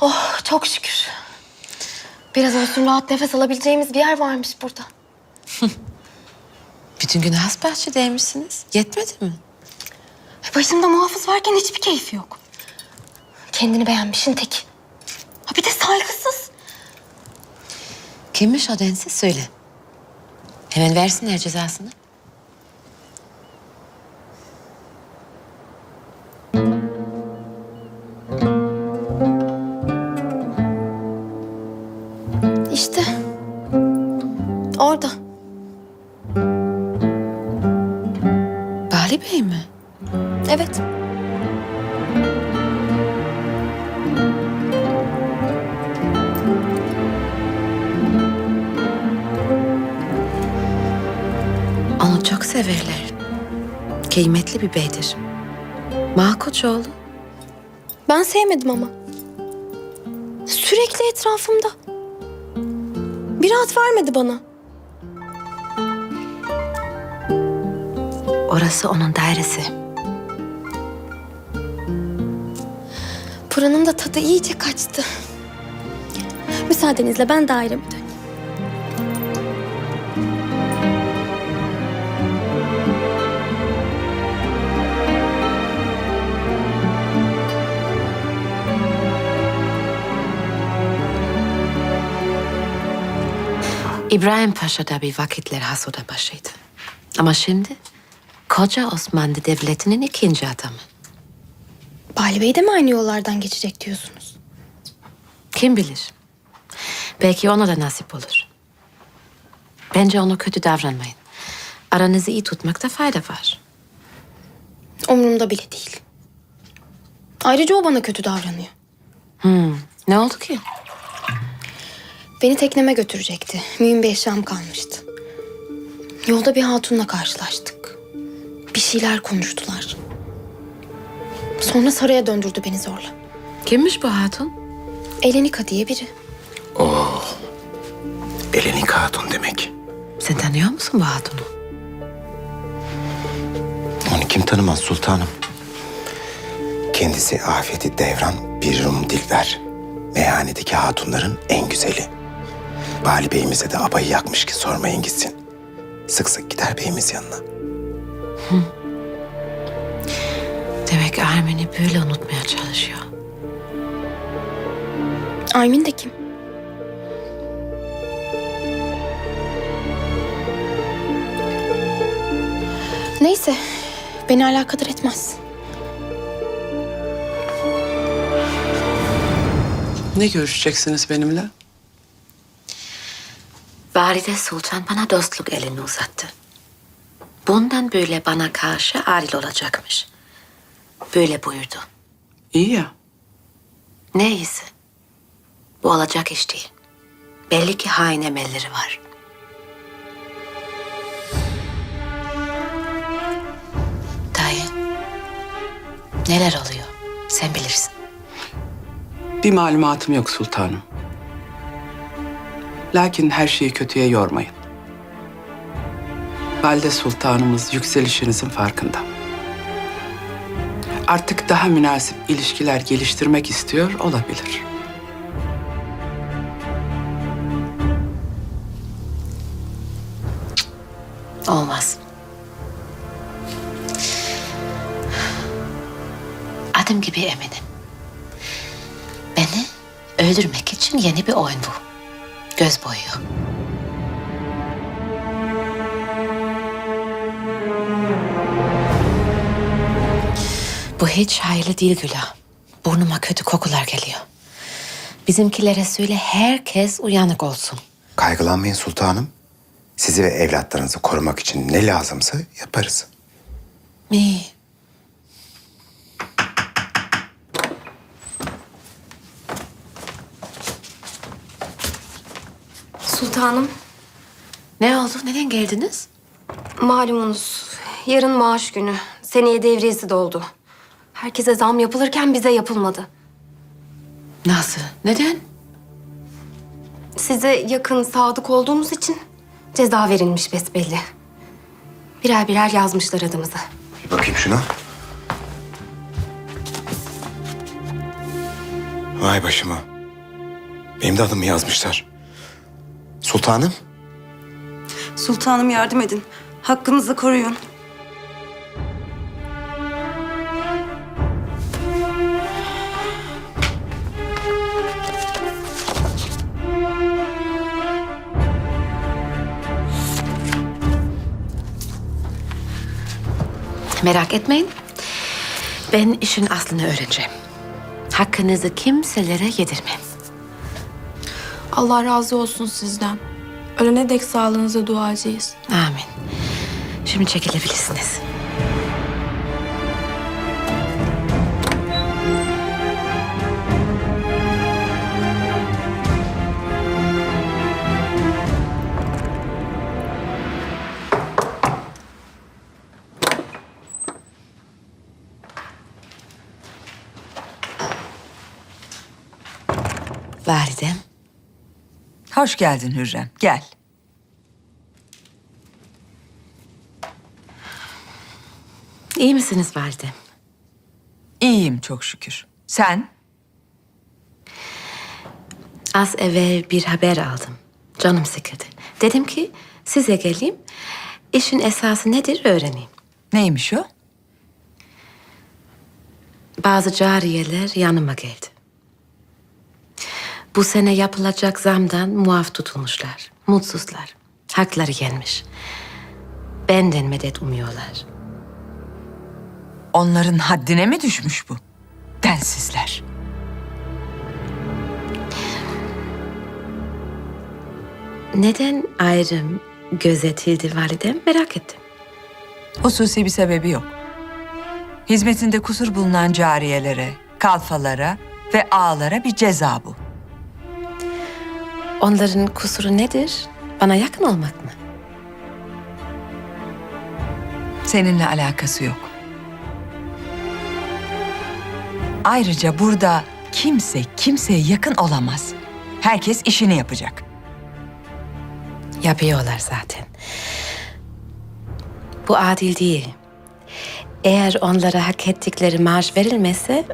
Oh çok şükür. Biraz olsun rahat nefes alabileceğimiz bir yer varmış burada. Bütün gün hasbahçedeymişsiniz. Yetmedi mi? Başında muhafız varken hiçbir keyfi yok. Kendini beğenmişin teki. Ha bir de saygısız. Kimmiş o densiz söyle. Hemen versinler cezasını. Onu çok severler. Kıymetli bir beydir. Malkoçoğlu. Ben sevmedim ama. Sürekli etrafımda. Bir rahat vermedi bana. Orası onun dairesi. Buranın da tadı iyice kaçtı. Müsaadenizle ben daireme döneyim. İbrahim Paşa da bir vakitler Hasoda başıydı. Ama şimdi koca Osmanlı Devleti'nin ikinci adamı. Bali Bey de mi aynı yollardan geçecek diyorsunuz? Kim bilir? Belki ona da nasip olur. Bence ona kötü davranmayın. Aranızı iyi tutmakta fayda var. Umurumda bile değil. Ayrıca o bana kötü davranıyor. Hmm, ne oldu ki? Beni tekneme götürecekti. Mühim bir eşyam kalmıştı. Yolda bir hatunla karşılaştık. Bir şeyler konuştular. Sonra saraya döndürdü beni zorla. Kimmiş bu hatun? Elenika diye biri. Elenik Hatun demek. Sen tanıyor musun bu hatunu? Onu kim tanımaz sultanım? Kendisi afeti devran bir Rum dilber. Meyhanedeki hatunların en güzeli. Bali Bey'imize de abayı yakmış ki sormayın gitsin. Sık sık gider beyimiz yanına. Demek Armin'i böyle unutmaya çalışıyor. Aymin de kim? Neyse, beni alakadar etmez. Ne görüşeceksiniz benimle? Valide Sultan bana dostluk elini uzattı. Bundan böyle bana karşı adil olacakmış. Böyle buyurdu. İyi ya. Ne iyisi? Bu olacak iş değil. Belli ki hain emelleri var. Dayı, neler oluyor? Sen bilirsin. Bir malumatım yok sultanım. Lakin her şeyi kötüye yormayın. Valide sultanımız yükselişinizin farkında. Artık daha münasip ilişkiler geliştirmek istiyor olabilir. Olmaz. Adım gibi eminim. Beni öldürmek için yeni bir oyun bu. Göz boyuyor. Bu hiç hayırlı değil Gülah. Burnuma kötü kokular geliyor. Bizimkilere söyle herkes uyanık olsun. Kaygılanmayın sultanım. Sizi ve evlatlarınızı korumak için ne lazımsa yaparız. İyi. Sultanım, Ne oldu? Neden geldiniz? malumunuz yarın maaş günü. Seneye devriyesi doldu. Herkese zam yapılırken bize yapılmadı. Nasıl? Neden? Size yakın, sadık olduğumuz için ceza verilmiş besbelli. Birer birer yazmışlar adımızı. Bir bakayım şuna. Vay başıma. Benim de adımı yazmışlar. Sultanım. Sultanım yardım edin. Hakkınızı koruyun. Merak etmeyin. Ben işin aslını öğreneceğim. Hakkınızı kimselere yedirmem. Allah razı olsun sizden. Ölene dek sağlığınıza duacıyız. Amin. Şimdi çekilebilirsiniz. Validem, Hoş geldin Hürrem. Gel. iyi misiniz validem? İyiyim çok şükür. Sen? Az evvel bir haber aldım. Canım sıkıldı. Dedim ki size geleyim. İşin esası nedir öğreneyim. Neymiş o? Bazı cariyeler yanıma geldi. Bu sene yapılacak zamdan muaf tutulmuşlar. Mutsuzlar. Hakları gelmiş. Benden medet umuyorlar. Onların haddine mi düşmüş bu? Densizler. Neden ayrım gözetildi validem merak ettim. Hususi bir sebebi yok. Hizmetinde kusur bulunan cariyelere, kalfalara ve ağalara bir ceza bu. Onların kusuru nedir? Bana yakın olmak mı? Seninle alakası yok. Ayrıca burada kimse kimseye yakın olamaz. Herkes işini yapacak. Yapıyorlar zaten. Bu adil değil. Eğer onlara hak ettikleri maaş verilmezse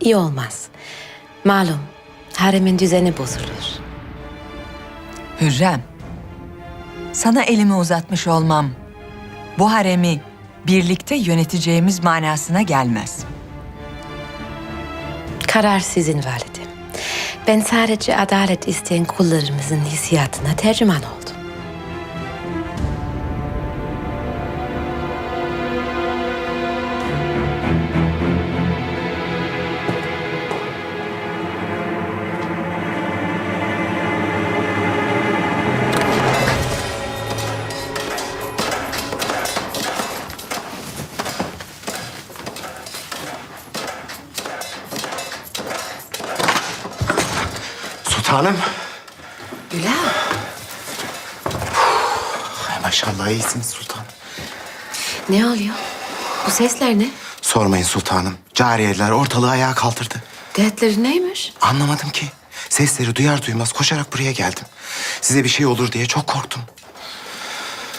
iyi olmaz. Malum haremin düzeni bozulur. Hürrem, sana elimi uzatmış olmam bu haremi birlikte yöneteceğimiz manasına gelmez. Karar sizin validem. Ben sadece adalet isteyen kullarımızın hissiyatına tercüman oldum. Ne oluyor? Bu sesler ne? Sormayın sultanım. Cariyeler ortalığı ayağa kaldırdı. Dertleri neymiş? Anlamadım ki. Sesleri duyar duymaz koşarak buraya geldim. Size bir şey olur diye çok korktum.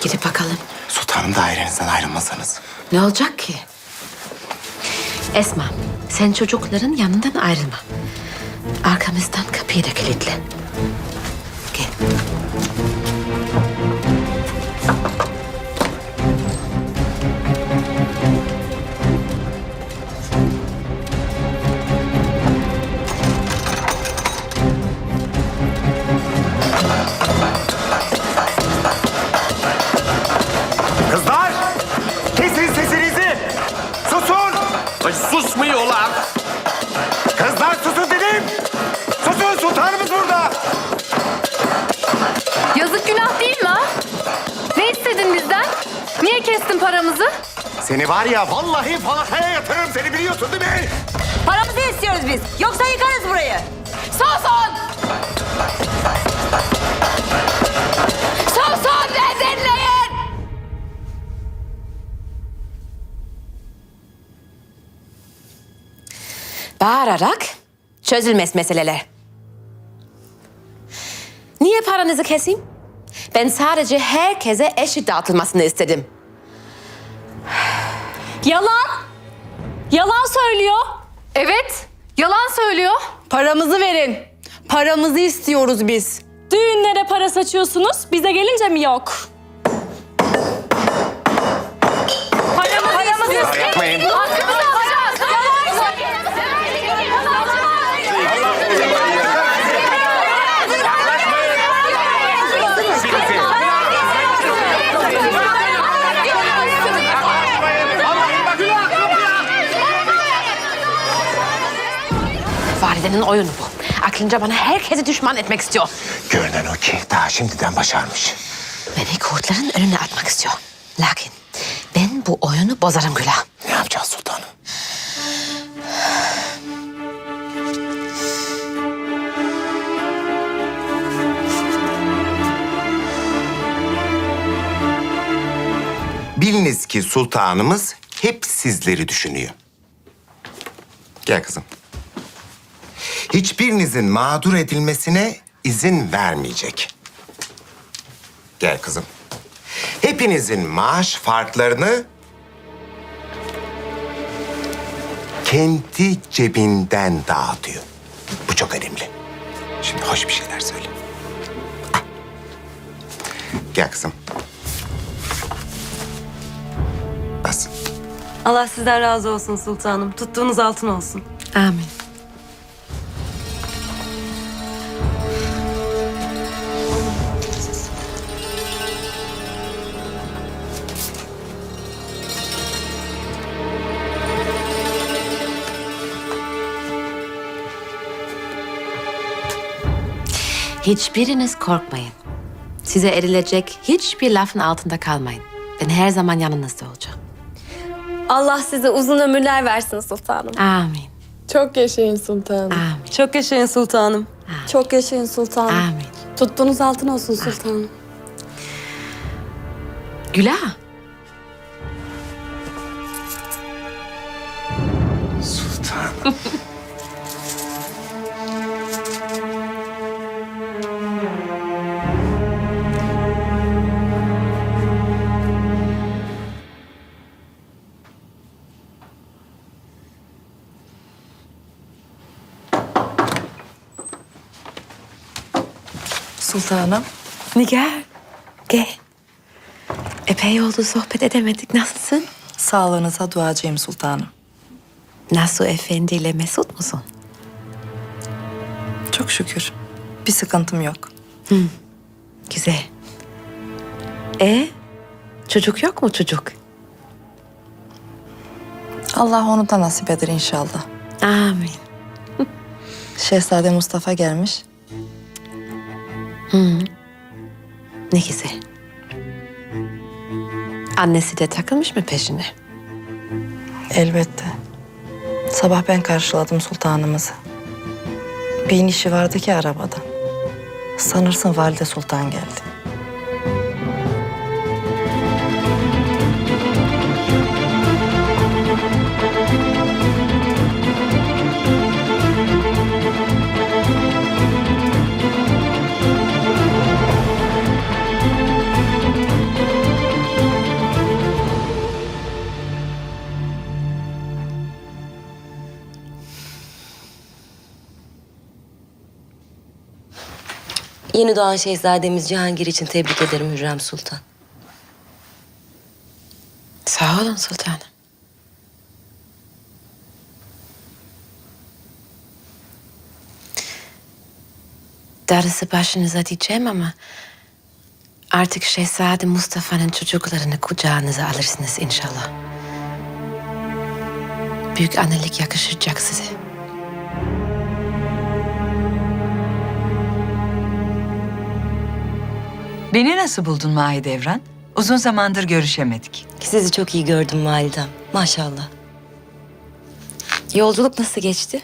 Gidip bakalım. Sultanım dairenizden ayrılmasanız. Ne olacak ki? Esma, sen çocukların yanından ayrılma. Arkamızdan kapıyı da kilitle. Seni var ya vallahi falakaya yatırırım seni biliyorsun değil mi? Paramızı istiyoruz biz. Yoksa yıkarız burayı. Susun! Susun ve dinleyin! Bağırarak çözülmez meseleler. Niye paranızı keseyim? Ben sadece herkese eşit dağıtılmasını istedim. Yalan! Yalan söylüyor. Evet, yalan söylüyor. Paramızı verin. Paramızı istiyoruz biz. Düğünlere para saçıyorsunuz, bize gelince mi yok? Oyunu bu. Aklınca bana herkesi düşman etmek istiyor. Görünen o ki daha şimdiden başarmış. Beni kurtların önüne atmak istiyor. Lakin ben bu oyunu bozarım Gülah. Ne yapacağız sultanım? Biliniz ki sultanımız hep sizleri düşünüyor. Gel kızım. Hiçbirinizin mağdur edilmesine izin vermeyecek. Gel kızım. Hepinizin maaş farklarını kendi cebinden dağıtıyor. Bu çok önemli. Şimdi hoş bir şeyler söyle. Ah. Gel kızım. Bas. Allah sizden razı olsun sultanım. Tuttuğunuz altın olsun. Amin. Hiçbiriniz korkmayın. Size erilecek hiçbir lafın altında kalmayın. Ben her zaman yanınızda olacağım. Allah size uzun ömürler versin sultanım. Amin. Çok yaşayın sultanım. Amin. Çok yaşayın sultanım. Çok yaşayın sultanım. Amin. Tuttuğunuz altın olsun sultanım. Gülah. Sultan. Sultanım. Nigar. Gel. Epey oldu sohbet edemedik. Nasılsın? Sağlığınıza duacıyım sultanım. Nasuh Efendi ile mesut musun? Çok şükür. Bir sıkıntım yok. Güzel. E çocuk yok mu çocuk? Allah onu da nasip eder inşallah. Amin. Şehzade Mustafa gelmiş. Ne güzel. Annesi de takılmış mı peşine? Elbette. Sabah ben karşıladım sultanımızı. Bir inişi vardı ki arabadan. Sanırsın valide sultan geldi. Yeni doğan şehzademiz Cihangir için tebrik ederim Hürrem Sultan. Sağ olun sultanım. Darısı başınıza diyeceğim ama... ...artık Şehzade Mustafa'nın çocuklarını kucağınıza alırsınız inşallah. Büyük annelik yakışacak size. Beni nasıl buldun Mahidevran? Uzun zamandır görüşemedik. Sizi çok iyi gördüm validem. Maşallah. Yolculuk nasıl geçti?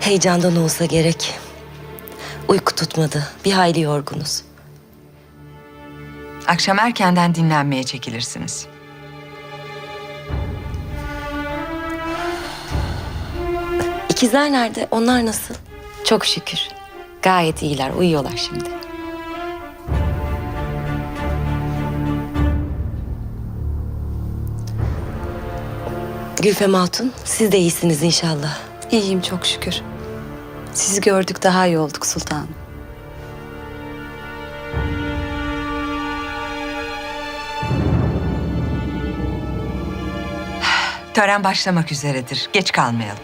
Heyecandan olsa gerek. Uyku tutmadı. Bir hayli yorgunuz. Akşam erkenden dinlenmeye çekilirsiniz. İkizler nerede? Onlar nasıl? Çok şükür. Gayet iyiler. Uyuyorlar şimdi. Gülfem Hatun, siz de iyisiniz inşallah. İyiyim çok şükür. Sizi gördük daha iyi olduk sultanım. Tören başlamak üzeredir. Geç kalmayalım.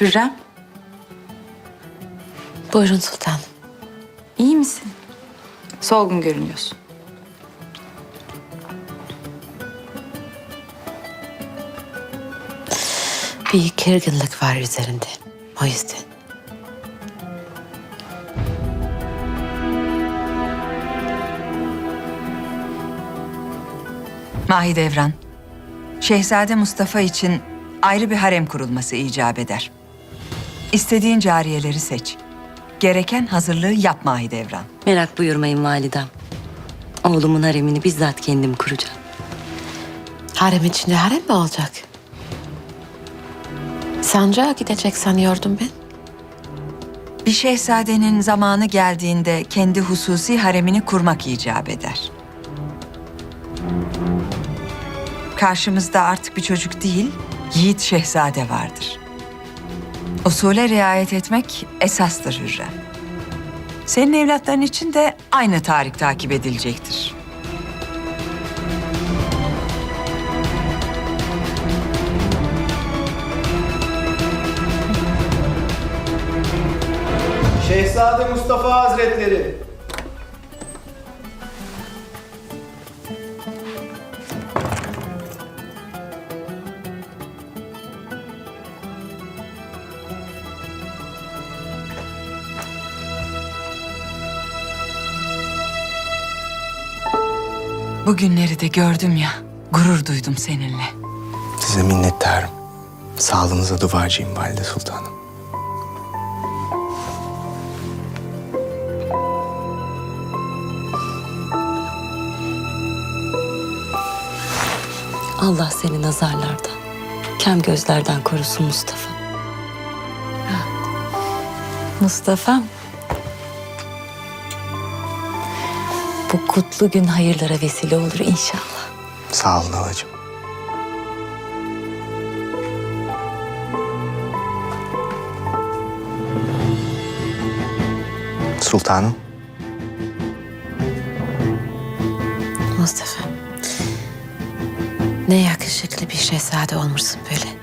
Hürrem, Buyurun sultanım. iyi misin? Solgun görünüyorsun. Bir kırgınlık var üzerinde. O yüzden. Mahidevran, Şehzade Mustafa için ayrı bir harem kurulması icap eder. İstediğin cariyeleri seç. Gereken hazırlığı yap Mahidevran. Merak buyurmayın validem. Oğlumun haremini bizzat kendim kuracağım. Harem içinde harem mi olacak? Sancağa gidecek sanıyordum ben. Bir şehzadenin zamanı geldiğinde kendi hususi haremini kurmak icap eder. Karşımızda artık bir çocuk değil, yiğit şehzade vardır. Usule riayet etmek esastır Hürrem. Senin evlatların için de aynı tarih takip edilecektir. Şehzade Mustafa Hazretleri. Bu günleri de gördüm ya, gurur duydum seninle. Size minnettarım. Sağlığınıza duacıyım Valide Sultanım. Allah seni nazarlardan, kem gözlerden korusun Mustafa. Mustafa'm. Kutlu gün hayırlara vesile olur inşallah. Sağ olun halacığım. Sultanım, Mustafa. Ne yakışıklı bir şehzade olmuşsun böyle.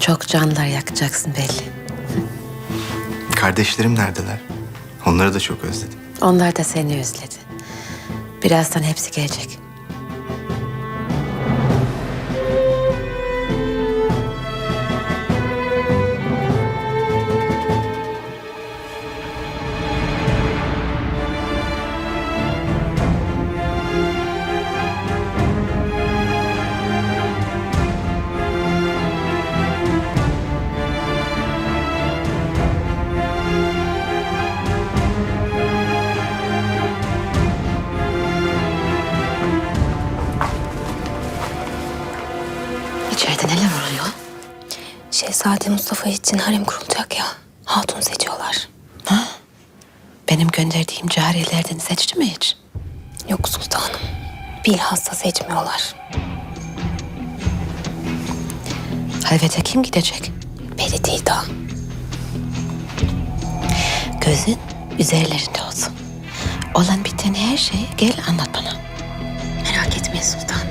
Çok canlar yakacaksın belli. kardeşlerim neredeler? Onları da çok özledim. Onlar da seni özledi. Birazdan hepsi gelecek. Şehzade Mustafa için harem kurulacak ya. Hatun seçiyorlar. Benim gönderdiğim cariyelerden seçti mi hiç? Yok sultanım. Bilhassa seçmiyorlar. Halvete kim gidecek? Peri Dida. Gözün üzerlerinde olsun. Olan biten her şeyi gel anlat bana. Merak etmeyin sultanım.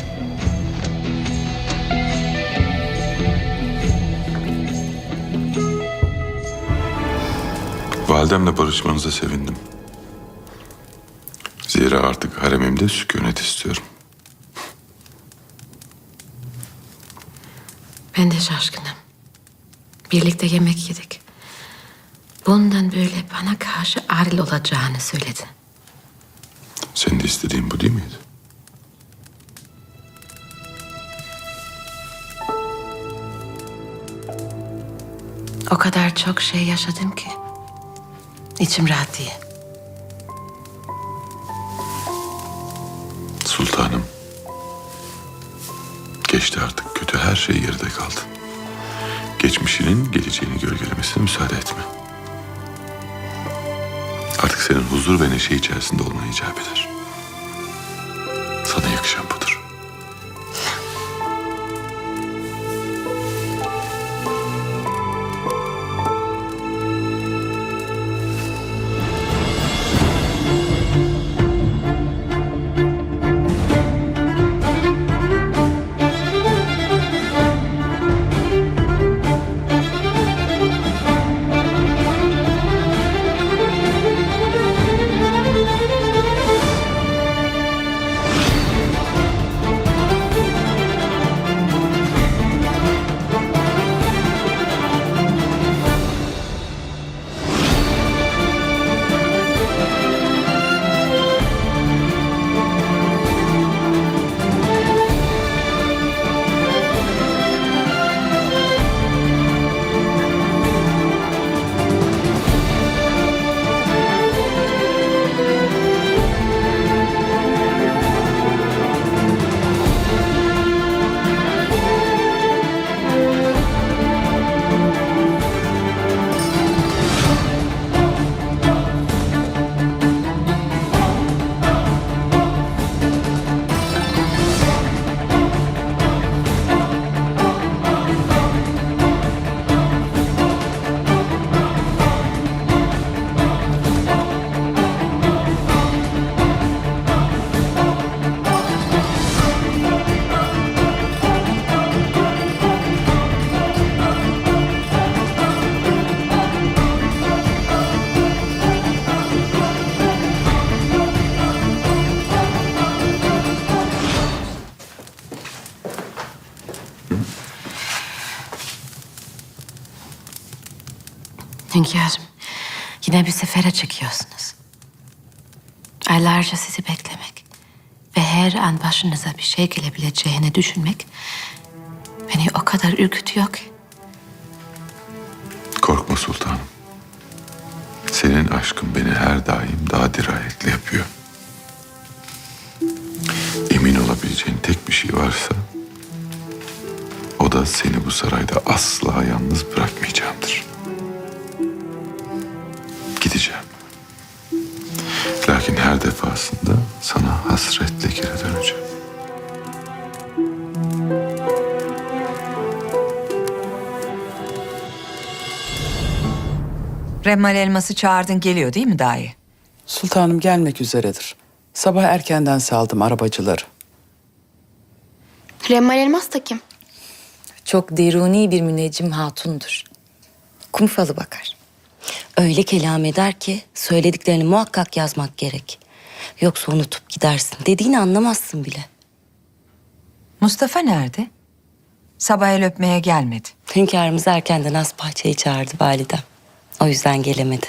Validemle barışmanıza sevindim. Zira artık haremimde sükunet istiyorum. Ben de şaşkınım. Birlikte yemek yedik. Bundan böyle bana karşı adil olacağını söyledi. Senin de istediğin bu değil miydi? O kadar çok şey yaşadım ki. İçim rahat diye. Sultanım. Geçti artık kötü her şey geride kaldı. Geçmişinin geleceğini gölgelemesine müsaade etme. Artık senin huzur ve neşe içerisinde olman icap eder. Sana yakışan bu. Hünkârım, yine bir sefere çıkıyorsunuz. Aylarca sizi beklemek ve her an başınıza bir şey gelebileceğini düşünmek beni o kadar ürkütüyor ki. Korkma sultanım. Senin aşkın beni her daim daha dirayetli yapıyor. Emin olabileceğin tek bir şey varsa... ...o da seni bu sarayda asla yalnız bırakmayacağımdır. Gideceğim. Lakin her defasında sana hasretle geri döneceğim. Remmal elması çağırdın geliyor değil mi dahi? Sultanım gelmek üzeredir. Sabah erkenden saldım arabacıları. Remmal Elmas da kim? Çok deruni bir müneccim hatundur. Kum falı bakar. Öyle kelam eder ki söylediklerini muhakkak yazmak gerek. Yoksa unutup gidersin. Dediğini anlamazsın bile. Mustafa nerede? Sabah el öpmeye gelmedi. Hünkârımız erkenden az bahçeyi çağırdı validem. O yüzden gelemedi.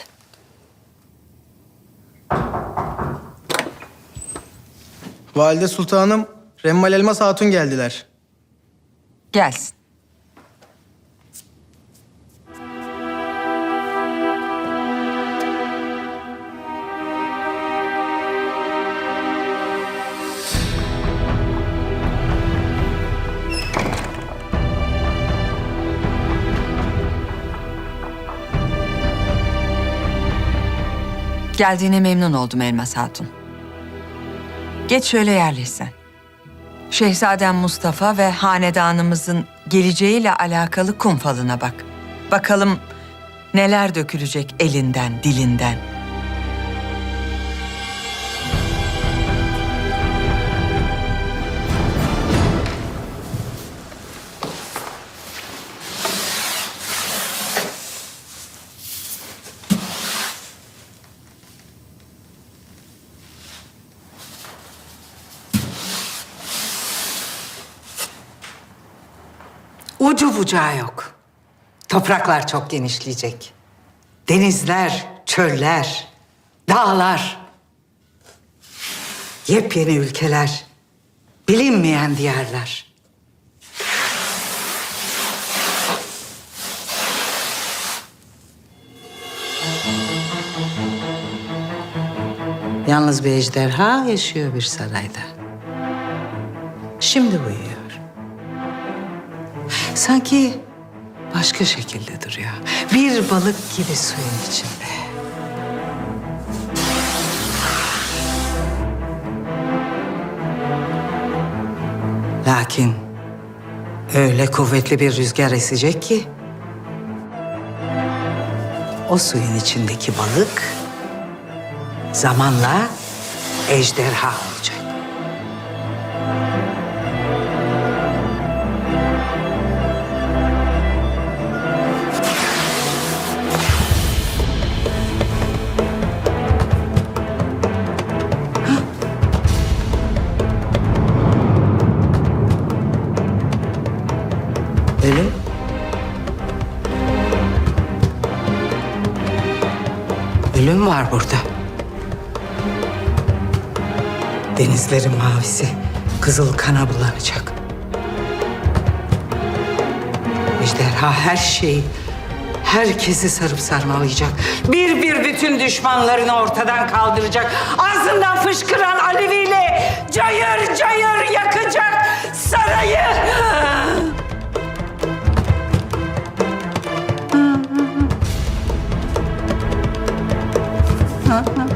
Valide Sultanım, Remmal Elmas Hatun geldiler. Gelsin. Geldiğine memnun oldum Elmas Hatun. Geç şöyle yerleşsen. Şehzadem Mustafa ve hanedanımızın geleceğiyle alakalı kum falına bak. Bakalım neler dökülecek elinden, dilinden. Ucu bucağı yok. Topraklar çok genişleyecek. Denizler, çöller, dağlar. Yepyeni ülkeler, bilinmeyen diyarlar. Yalnız bir ejderha yaşıyor bir sarayda. Şimdi uyuyor. Sanki başka şekilde duruyor. Bir balık gibi suyun içinde. Lakin öyle kuvvetli bir rüzgar esecek ki o suyun içindeki balık zamanla ejderha olacak. Kim var burada? Denizlerin mavisi kızıl kana bulanacak. Ejderha her şeyi, herkesi sarıp sarmalayacak. Bir bir bütün düşmanlarını ortadan kaldıracak. Ağzından fışkıran aleviyle cayır cayır yakacak sarayı. Ага, ага.